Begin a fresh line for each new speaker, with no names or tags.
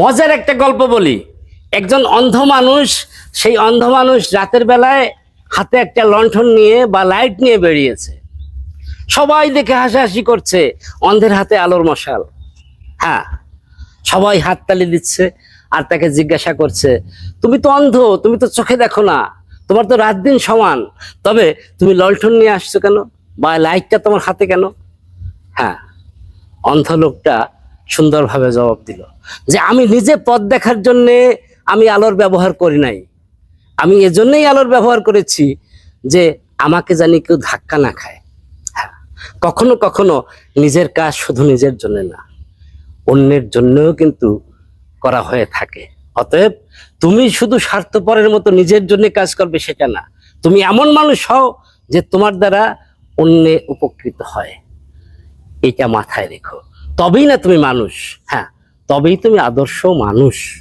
মজার একটা গল্প বলি। একজন অন্ধ মানুষ, সেই অন্ধ মানুষ রাতের বেলায় হাতে একটা লণ্ঠন নিয়ে বা লাইট নিয়ে বেরিয়েছে। সবাই দেখে হাসাহাসি করছে, অন্ধের হাতে আলোর মশাল। হ্যাঁ সবাই হাততালি দিচ্ছে আর তাকে জিজ্ঞাসা করছে, তুমি তো অন্ধ, তুমি তো চোখে দেখো না, তোমার তো রাত দিন সমান, তবে তুমি লণ্ঠন নিয়ে আসছো কেন? বা লাইটটা তোমার হাতে কেন? হ্যাঁ অন্ধ লোকটা সুন্দরভাবে জবাব দিল যে আমি নিজে পথ দেখার জন্যে আমি আলোর ব্যবহার করি নাই। আমি এজন্যই আলোর ব্যবহার করেছি যে আমাকে জানি কেউ ধাক্কা না খায়। হ্যাঁ কখনো কখনো নিজের কাজ শুধু নিজের জন্য না, অন্যের জন্যও কিন্তু করা হয়ে থাকে। অতএব তুমি শুধু স্বার্থপরের মতো নিজের জন্য কাজ করবে সেটা না, তুমি এমন মানুষ হও যে তোমার দ্বারা অন্যে উপকৃত হয়। এটা মাথায় রেখো। তবেই না তুমি মানুষ। হ্যাঁ তবেই তুমি আদর্শ মানুষ।